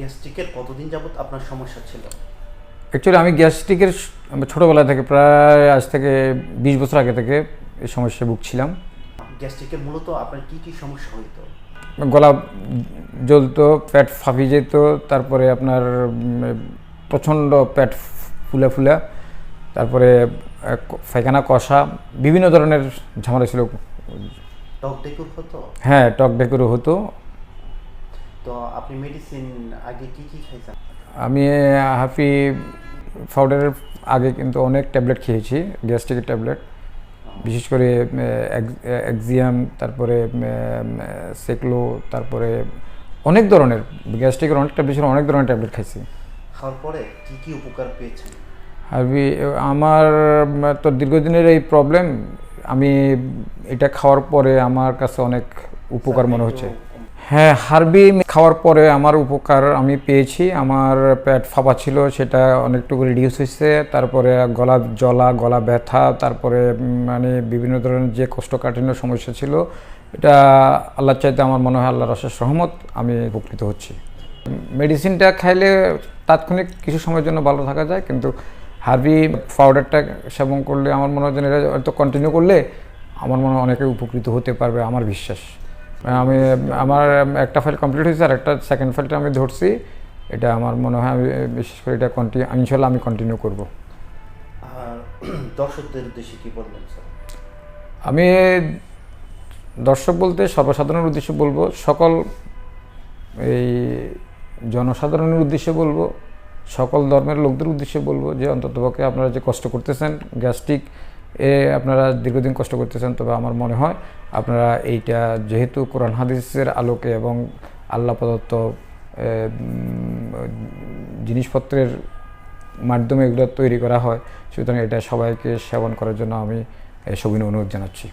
গ্যাস্ট্রিকের কতদিন যাবত আপনার সমস্যা ছিল? অ্যাকচুয়ালি আমি গ্যাস্ট্রিকের ছোটোবেলা থেকে প্রায় আজ থেকে বিশ বছর আগে থেকে এই সমস্যায় ভুগছিলাম। গ্যাস্ট্রিকের মূলত আপনার কি কি সমস্যা হইতো? গলা জ্বলতো পেট ফাঁপি যেত তারপরে আপনার প্রচণ্ড পেট ফুলে ফুলে তারপরে পায়খানা কষা বিভিন্ন ধরনের ঝামেলা ছিল। টক ডেকুর হতো? হ্যাঁ টক ডেকুরও হতো। তো আপনি মেডিসিন আগে কি কি খাইছেন? আমি হাফি পাউডারের আগে কিন্তু অনেক ট্যাবলেট খেয়েছি গ্যাস্ট্রিকের ট্যাবলেট বিশেষ করে এক্সিয়াম তারপরে সেকলো তারপরে অনেক ধরনের গ্যাস্ট্রিকের অনেক ট্যাবলেট অনেক ধরনের ট্যাবলেট খাইছি। খাওয়ার পরে কি কি উপকার পেয়েছেন? হাবি আমার তো দীর্ঘদিনের এই প্রবলেম আমি এটা খাওয়ার পরে আমার কাছে অনেক উপকার মনে হচ্ছে। হ্যাঁ হারবি খাওয়ার পরে আমার উপকার আমি পেয়েছি। আমার পেট ফাঁপা ছিল, সেটা অনেকটুকু রিডিউস হয়েছে। তারপরে গলা জলা গলা ব্যথা, তারপরে মানে বিভিন্ন ধরনের যে কোষ্ঠকাঠিন্য সমস্যা ছিল, এটা আল্লাহ চাইতে আমার মনে হয় আল্লাহর অশেষ সহমত আমি উপকৃত হচ্ছি। মেডিসিনটা খাইলে তাৎক্ষণিক কিছু সময়ের জন্য ভালো থাকা যায়, কিন্তু হার্বি পাউডারটা সেবন করলে আমার মনে হয় এটা হয়তো কন্টিনিউ করলে আমার মনে হয় অনেকে উপকৃত হতে পারবে, আমার বিশ্বাস। আমি আমার একটা ফাইল কমপ্লিট হয়েছে আর একটা সেকেন্ড ফাইলটা আমি ধরছি। এটা আমার মনে হয় আমি বিশেষ করে এটা কন্টিনিউ ইনশাল্লাহ আমি কন্টিনিউ করব। আর দর্শকদের উদ্দেশ্যে কি বলবেন স্যার? আমি দর্শক বলতে সর্বসাধারণের উদ্দেশ্যে বলব সকল এই জনসাধারণের উদ্দেশ্যে বলব সকল ধর্মের লোকদের উদ্দেশ্যে বলব যে অন্ততপক্ষে আপনারা যে কষ্ট করতেছেন গ্যাস্ট্রিক এ আপনারা দীর্ঘদিন কষ্ট করতেছেন, তবে আমার মনে হয় আপনারা এইটা যেহেতু কোরআন হাদিসের আলোকে এবং আল্লাহ প্রদত্ত জিনিসপত্রের মাধ্যমে এগুলো তৈরি করা হয়, সুতরাং এটা সবাইকে সেবন করার জন্য আমি সবিন অনুরোধ জানাচ্ছি।